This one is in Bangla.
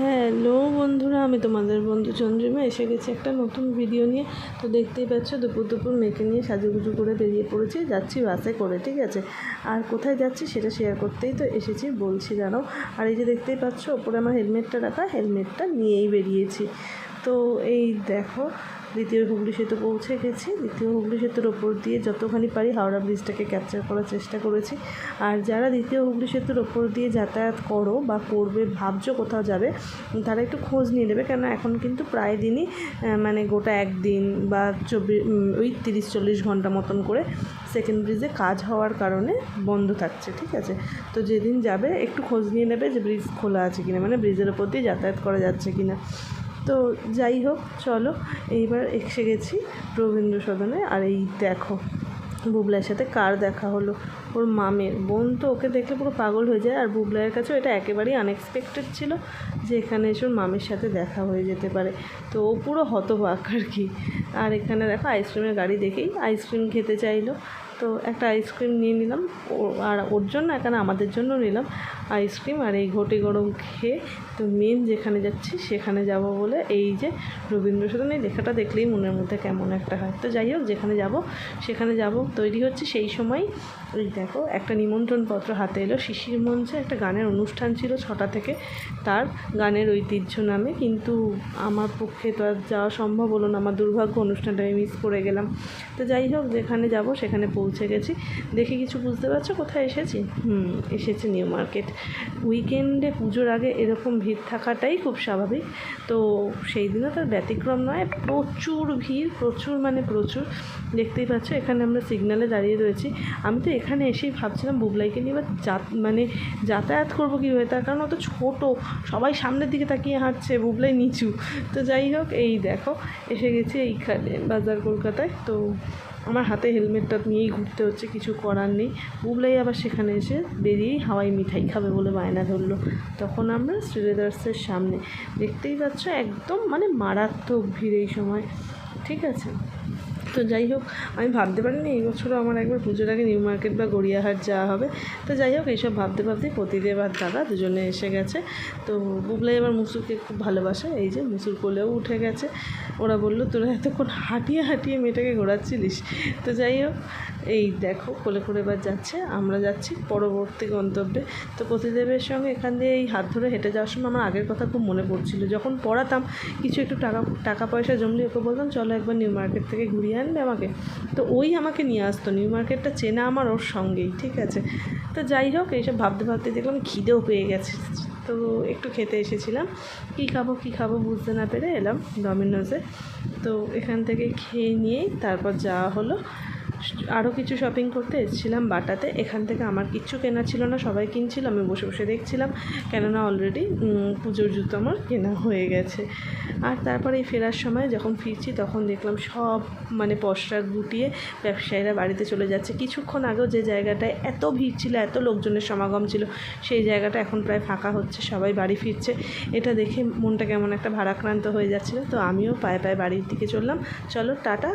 হ্যালো বন্ধুরা, আমি তোমাদের বন্ধু চন্দ্রিমা। এসে গেছি একটা নতুন ভিডিও নিয়ে। তো দেখতেই পাচ্ছ, দুপুর দুপুর মেয়েকে নিয়ে সাজুগুজু করে বেরিয়ে পড়েছি। যাচ্ছি বাসে করে, ঠিক আছে? আর কোথায় যাচ্ছি সেটা শেয়ার করতেই তো এসেছি, বলছি জানো? আর এই যে দেখতেই পাচ্ছ, ওপরে আমার হেলমেটটা রাখা হেলমেটটা নিয়েই বেরিয়েছি। তো এই দেখো দ্বিতীয় হুগলি সেতু পৌঁছে গেছি। দ্বিতীয় হুগলি সেতুর ওপর দিয়ে যতখানি পারি হাওড়া ব্রিজটাকে ক্যাপচার করার চেষ্টা করেছি। আর যারা দ্বিতীয় হুগলি সেতুর ওপর দিয়ে যাতায়াত করো বা করবে, ভাবছ কোথাও যাবে, তারা একটু খোঁজ নিয়ে নেবে। কেন এখন কিন্তু প্রায় দিনই মানে গোটা একদিন বা চব্বিশ ওই তিরিশ চল্লিশ ঘণ্টা মতন করে সেকেন্ড ব্রিজে কাজ হওয়ার কারণে বন্ধ থাকছে, ঠিক আছে? তো যেদিন যাবে, একটু খোঁজ নিয়ে নেবে যে ব্রিজ খোলা আছে কিনা মানে ব্রিজের ওপর দিয়ে যাতায়াত করা যাচ্ছে কিনা। তো যাই হোক, চলো। এইবার এসে গেছি রবীন্দ্র সদনে আর এই দেখো বুবলার সাথে কার দেখা হলো? ওর মামের বোন তো ওকে দেখলে পুরো পাগল হয়ে যায়। আর বুবলাইয়ের কাছেও এটা একেবারেই আনএক্সপেক্টেড ছিল যে এখানে এসে ওর মামের সাথে দেখা হয়ে যেতে পারে। তো ও পুরো হতবাক আর কি। আর এখানে দেখো আইসক্রিমের গাড়ি দেখেই আইসক্রিম খেতে চাইলো। তো একটা আইসক্রিম নিয়ে নিলাম। আর ওর জন্য এখানে আমাদের জন্য নিলাম আইসক্রিম আর এই ঘটে গরম খেয়ে তো মেন যেখানে যাচ্ছি সেখানে যাব বলে এই যে রবীন্দ্র সদন এই লেখাটা দেখলেই মনের মধ্যে কেমন একটা হয়। তো যাই হোক, যেখানে যাব সেখানে যাব, তৈরি হচ্ছে সেই সময়। ওই দেখো, একটা নিমন্ত্রণপত্র হাতে এলো। শিশির মঞ্চে একটা গানের অনুষ্ঠান ছিল ছটা থেকে। তার গানের ঐতিহ্য নামে, কিন্তু আমার পক্ষে তো আর যাওয়া সম্ভব হলো না। আমার দুর্ভাগ্য অনুষ্ঠানটা আমি মিস করে গেলাম। তো যাই হোক, যেখানে যাব সেখানে পৌঁছে গেছি। দেখে কিছু বুঝতে পারছ? কোথায় এসেছি? হুম, এসেছি নিউ মার্কেট। উইকেন্ডে পুজোর আগে এরকম ভিড় থাকাটাই খুব স্বাভাবিক। তো সেই দিনও তার ব্যতিক্রম নয়, প্রচুর ভিড়, প্রচুর মানে প্রচুর। দেখতেই পাচ্ছ, এখানে আমরা সিগনালে দাঁড়িয়ে রয়েছি। আমি তো এখানে এসেই ভাবছিলাম বুবলাইকে নিয়ে এবার যাত মানে যাতায়াত করব কীভাবে? তার কারণ অত ছোটো, সবাই সামনের দিকে তাকিয়ে হাঁটছে, বুবলাই নিচু। তো যাই হোক, এই দেখো, এসে গেছি এইখানে, বাজার কলকাতায়। তো আমার হাতে হেলমেটটা নিয়েই ঘুরতে হচ্ছে, কিছু করার নেই। বুবলাই আবার সেখানে এসে বেরিয়েই হাওয়াই মিঠাই খাবে বলে বায়না ধরলো। তখন আমরা শ্রীলেদার্সের সামনে। দেখতেই পাচ্ছ, একদম মানে মারাত্মক ভিড় এই সময়। ঠিক আছে? তো যাই হোক, আমি ভাবতে পারিনি এই বছরও আমার একবার পুজোর আগে নিউ মার্কেট বা গড়িয়াহাট যাওয়া হবে। তো যাই হোক, এইসব ভাবতে ভাবতেই প্রতিদেব আর দাদা দুজনে এসে গেছে। তো বুবলাই এবার মুসুরকে খুব ভালোবাসে, এই যে মুসুর কোলেও উঠে গেছে। ওরা বলল, তোরা এতক্ষণ হাঁটিয়ে হাঁটিয়ে মেয়েটাকে ঘোরাচ্ছিলিস। তো যাই হোক, এই দেখো কোলে করে এবার যাচ্ছে, আমরা যাচ্ছি পরবর্তী গন্তব্যে। তো প্রতিদেবের সঙ্গে এখান দিয়ে এই হাত ধরে হেঁটে যাওয়ার সময় আমার আগের কথা খুব মনে পড়ছিল। যখন পড়াতাম, কিছু একটু টাকা টাকা পয়সা জমলে ওকে বলতাম, চলো একবার নিউ মার্কেট থেকে ঘুরিয়ে আনবে আমাকে। তো ওই আমাকে নিয়ে আসতো, নিউ মার্কেটটা চেনা আমার ওর সঙ্গেই, ঠিক আছে? তো যাই হোক, এইসব ভাবতে ভাবতে দেখলাম খিদেও পেয়ে গেছে। তো একটু খেতে এসেছিলাম। কী খাব কী খাব বুঝতে না পেরে এলাম ডমিনোজে তো এখান থেকে খেয়ে নিয়েই তারপর যাওয়া হলো। আরও কিছু শপিং করতে এসেছিলাম বাটাতে। এখান থেকে আমার কিচ্ছু কেনা ছিল না, সবাই কিনছিল, আমি বসে বসে দেখছিলাম। কেননা অলরেডি পুজোর জুতো আমার কেনা হয়ে গেছে। আর তারপরে এই ফেরার সময় যখন ফিরছি, তখন দেখলাম সব মানে পশরা গুটিয়ে ব্যবসায়ীরা বাড়িতে চলে যাচ্ছে। কিছুক্ষণ আগেও যে জায়গাটায় এত ভিড় ছিল, এত লোকজনের সমাগম ছিল, সেই জায়গাটা এখন প্রায় ফাঁকা হচ্ছে, সবাই বাড়ি ফিরছে। এটা দেখে মনটা কেমন একটা ভারাক্রান্ত হয়ে যাচ্ছিল। তো আমিও পায়ে পায়ে বাড়ির দিকে চললাম। চলো, টাটা।